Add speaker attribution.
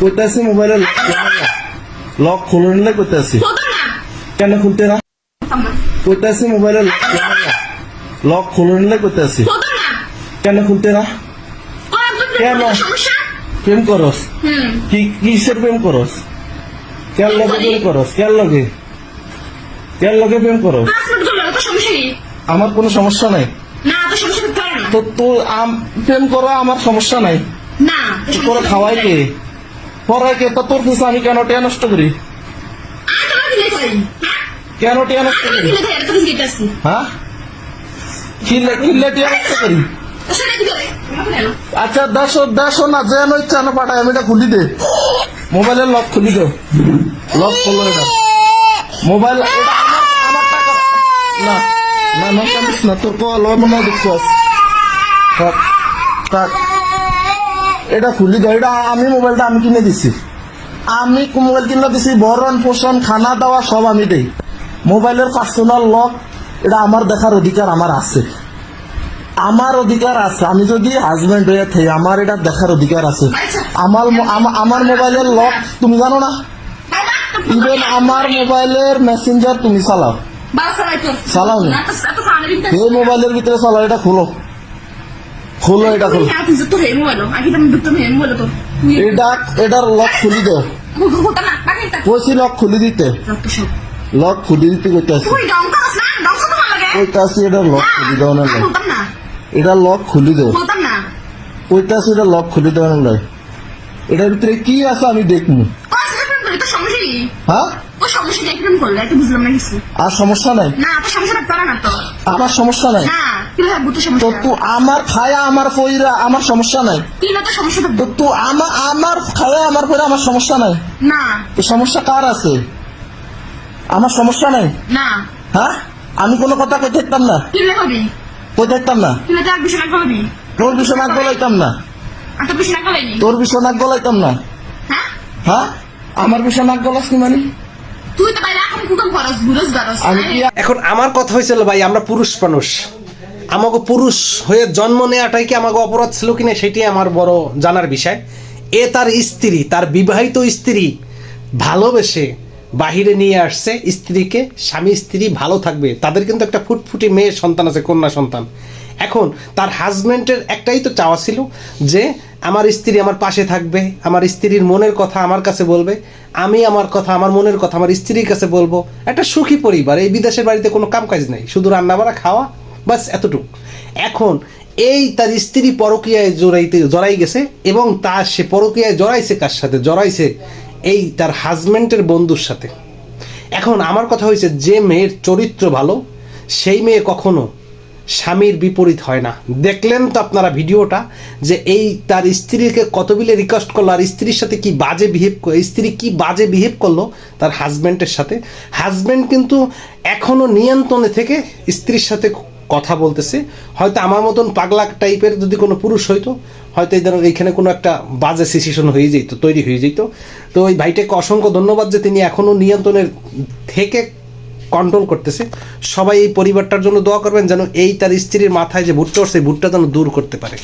Speaker 1: কইতাছি মোবাইলে লক খুলে নিলে কইতাছি। কেন খুলতে না কইতাছি মোবাইলে লক খুলে নিলে কইতাছি। কেন খুলতে না কেন? প্রেম করস? কি কিসের প্রেম করস? কেন লগে প্রেম করস? কেন লগে? কেন লগে প্রেম করস? আমার কোনো সমস্যা নাই।
Speaker 2: তো
Speaker 1: তো প্রেম করা আমার সমস্যা নাই।
Speaker 2: না
Speaker 1: তোর খাওয়াই কে পড়াই কে তো তোর কিছু আমি কেন টিয়া নষ্ট করি
Speaker 2: হ্যাঁ
Speaker 1: কেন টিয়া নষ্ট করি হ্যাঁ টিয়া নষ্ট করি আচ্ছা দেখো দেখো না যেন ইচ্ছা না পাঠায় আমি এটা খুলি দে মোবাইলের লক খুলি দে লক খুলো এটা মোবাইল না না না কামিস না তোর কল মনে হয় দেখতে আস থাক থাক এটা খুলি দে এটা আমি মোবাইলটা আমি কিনে দিছি। আমি মোবাইল কিনে দিছি ভরণ পোষণ খানা দাওয়া সব আমি দেই। মোবাইলের পার্সোনাল লক এটা আমার দেখার অধিকার আমার আছে। আমার অধিকার আছে আমি যদি হাজবেন্ড হয়ে থাকি আমার এটা দেখার অধিকার আছে। আমার আমার মোবাইলের লক তুমি জানো না? ইভেন আমার মোবাইলের মেসেঞ্জার তুমি চালাও। চালাও নি? এই মোবাইলের ভিতরে চালাও এটা খুলো। খুলো এটা খুলো। এটা এটার লক খুলি
Speaker 2: তা
Speaker 1: কইছি লক খুলি দিতে লক খুলি দিতে কইতাছি কইতাছি এটা লক খুলি দাও না। এটা লক খুলি দাও কইতাছি এটা লক খুলি দাও না এটার ভিতরে কি আছে আমি
Speaker 2: নেই।
Speaker 1: হ্যাঁ আর সমস্যা নাই আমার সমস্যা নাই। তো আমার খায়া আমার পইরা আমার সমস্যা নাই।
Speaker 2: তো সমস্যা
Speaker 1: তো
Speaker 2: থাকবে
Speaker 1: তু আমার আমার খায়া আমার পইরা আমার সমস্যা নাই।
Speaker 2: না।
Speaker 1: তো সমস্যা কার আছে? আমার সমস্যা নাই?
Speaker 2: না।
Speaker 1: হ্যাঁ? আমি কোনো কথা কই থাকতাম না। কই থাকতাম না?
Speaker 2: না
Speaker 1: তোর বিষয় নাক গলাইতাম না।
Speaker 2: না
Speaker 1: তোর বিষয় নাক গলাইতাম না।
Speaker 2: হ্যাঁ?
Speaker 1: হ্যাঁ? আমার বিষয় নাক গলাস কি মানে
Speaker 2: এখন
Speaker 3: আমার কথা হয়েছিল ভাই আমরা পুরুষ মানুষ। আমাকে পুরুষ হয়ে জন্ম নেওয়াটাই কি আমাকে অপরাধ ছিল কিনা সেটি আমার বড় জানার বিষয়। এ তার স্ত্রী, তার বিবাহিত স্ত্রী ভালোবেসে বাহিরে নিয়ে আসছে স্ত্রীকে। স্বামী স্ত্রী ভালো থাকবে। তাদের কিন্তু একটা ফুটফুটি মেয়ে সন্তান আছে, কন্যা সন্তান। এখন তার হাজব্যান্ডের একটাই তো চাওয়া ছিল যে আমার স্ত্রী আমার পাশে থাকবে, আমার স্ত্রীর মনের কথা আমার কাছে বলবে, আমি আমার কথা, আমার মনের কথা আমার স্ত্রীর কাছে বলব। একটা সুখী পরিবার, এই বিদেশের বাড়িতে কোনো কাম কাজ নেই। শুধু রান্না বাড়া খাওয়া বাস এতটুকু। এখন এই তার স্ত্রী পরকীয়ায় জড়াইতে জড়াই গেছে এবং তার সে পরকীয়ায় জড়াইছে কার সাথে? জড়াইছে এই তার হাজব্যান্ডের বন্ধুর সাথে। এখন আমার কথা হয়েছে যে মেয়ের চরিত্র ভালো, সেই মেয়ে কখনো স্বামীর বিপরীত হয় না। দেখলেন তো আপনারা ভিডিওটা যে এই তার স্ত্রীকে কত বিলে রিকোয়েস্ট করল, আর স্ত্রীর সাথে কি বাজে বিহেভ স্ত্রী কি বাজে বিহেভ করল তার হাজব্যান্ডের সাথে? হাজব্যান্ড কিন্তু এখনও নিয়ন্ত্রণে থেকে স্ত্রীর সাথে কথা বলতেছে। হয়তো আমার মতন পাগলা টাইপের যদি কোনো পুরুষ হইতো, হয়তো এই ধরনের এইখানে কোনো একটা বাজে সিচুয়েশন হয়ে যেত, তৈরি হয়ে যেত। তো ওই ভাইটাকে অসংখ্য ধন্যবাদ যে তিনি এখনও নিয়ন্ত্রণের থেকে কন্ট্রোল করতেছে। সবাই এই পরিবারটার জন্য দোয়া করবেন যেন এই তার স্ত্রীর মাথায় যে ভুট্টা উঠছে ভুট্টা যেন দূর করতে পারে।